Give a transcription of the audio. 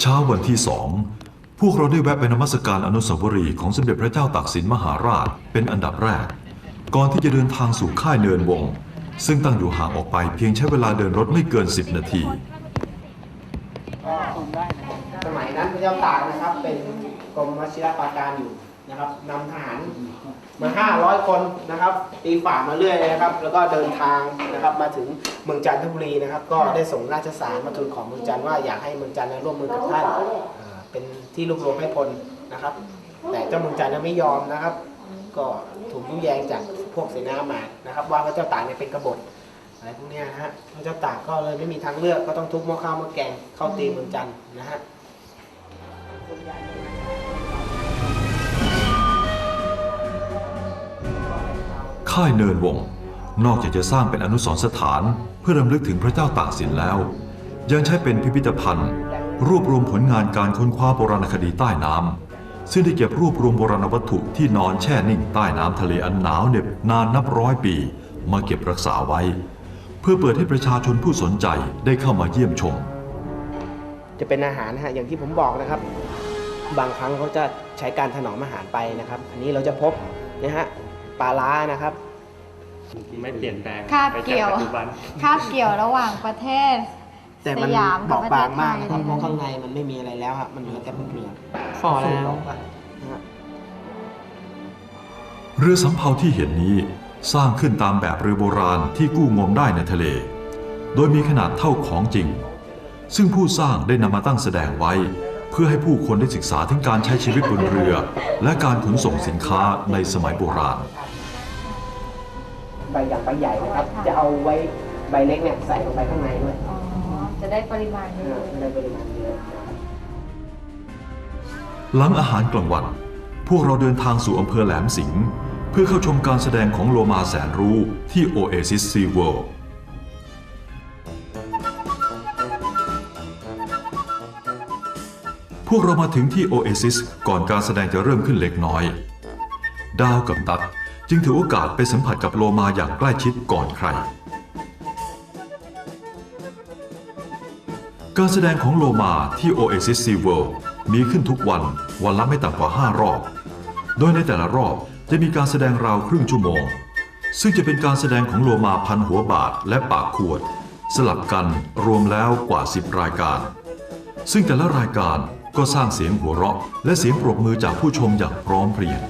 เช้าวันที่สองพวกเราได้แวะไปนมัสการอนุสาวรีย์ของสมเด็จพระเจ้าตากสินมหาราชเป็นอันดับแรก ก่อนที่จะเดินทางสู่ค่ายเนินวง ซึ่งตั้งอยู่ห่างออกไปเพียงใช้เวลาเดินรถไม่เกิน 10 นาที สมัยนั้นพระเจ้าตากนะครับเป็นกรมวชิรปราการอยู่ นะครับนำทหารมา 500 คนนะครับตีฝ่ามาเรื่อยนะครับ แล้วก็เดินทางนะครับมาถึงเมืองจันทบุรีนะครับ ก็ได้ส่งราชสารมาทูลของเมืองจันท์ว่าอยากให้เมืองจันทร์ร่วมมือกับท่านอ่าเป็นที่รวบรวมให้พลนะครับ แต่เจ้าเมืองจันทร์นั้นไม่ยอมนะครับ ก็ถูกยุแยงจากพวกเสนาอามานะครับ ว่าพระเจ้าตากเนี่ยเป็นกบฏอะไรพวกเนี้ยนะฮะพระเจ้าตากก็เลยไม่มีทางเลือกก็ต้องทุบหม้อข้าวหม้อแกงเข้าตีเมืองจันทร์นะฮะ ค่ายเนินวง นอกจากจะสร้างเป็นอนุสรณ์สถาน เพื่อรำลึกถึงพระเจ้าตากสินแล้ว ยังใช้เป็นพิพิธภัณฑ์ รวบรวมผลงานการค้นคว้าโบราณคดีใต้น้ำซึ่งได้เก็บรวบรวมโบราณวัตถุที่นอนแช่นิ่งใต้น้ำทะเลอันหนาวเหน็บนานนับร้อยปี มาเก็บรักษาไว้ เพื่อเปิดให้ประชาชนผู้สนใจได้เข้ามาเยี่ยมชม จะเป็นอาหารนะฮะอย่างที่ผมบอกนะครับ บางครั้งเขาจะใช้การถนอมอาหารไปนะครับ อันนี้เราจะพบนะฮะ ปลาล้านะครับ ไม่เปลี่ยนแปลงคาบเกี่ยวไปจากปัจจุบัน คาบเกี่ยวระหว่างประเทศ แต่มันสยามบกัอบกประบาเทงศไทมากยนะครับเพเลยราะนะข้างในมันไม่มีอะไรแล้วฮะมันเหลือแต่เปลือกพอแล้ว สูบกไปนะฮะ เรือสำเภาที่เห็นนี้สร้างขึ้นตามแบบเรือโบราณที่กู้งมได้ในทะเล โดยมีขนาดเท่าของจริง ซึ่งผู้สร้างได้นำมาตั้งแสดงไว้ เพื่อให้ผู้คนได้ศึกษาถึงการใช้ชีวิตบนเรือ และการขนส่งสินค้าในสมัยโบราณ ใบอย่างใบใหญ่นะครับจะเอาไว้ใบเล็กเนี่ยใส่ลงไปข้างในด้วยอ๋อ จะได้ปริมาณเยนะอะฮะไม่ได้ปริมาณเยอะนะครับ หลังอาหารกลางวัน พวกเราเดินทางสู่อำเภอแหลมสิงห์เพื่อเข้าชมการแสดงของโลมาแสนรู้ที่ Oasis Sea World พวกเรามาถึงที่ Oasis ก่อนการแสดงจะเริ่มขึ้นเล็กน้อย ดาวกับตั๊ก จึงถือโอกาสไปสัมผัสกับโลมาอย่างใกล้ชิดก่อนใคร การแสดงของโลมาที่ Oasis Sea World มีขึ้นทุกวันวันละไม่ต่ำกว่า 5 รอบ โดยในแต่ละรอบจะมีการแสดงราวครึ่งชั่วโมง ซึ่งจะเป็นการแสดงของโลมาพันหัวบาทและปากขวด สลับกันรวมแล้วกว่า 10 รายการ ซึ่งแต่ละรายการก็สร้างเสียงหัวเราะ และเสียงปรบมือจากผู้ชมอย่างพร้อมเพรียง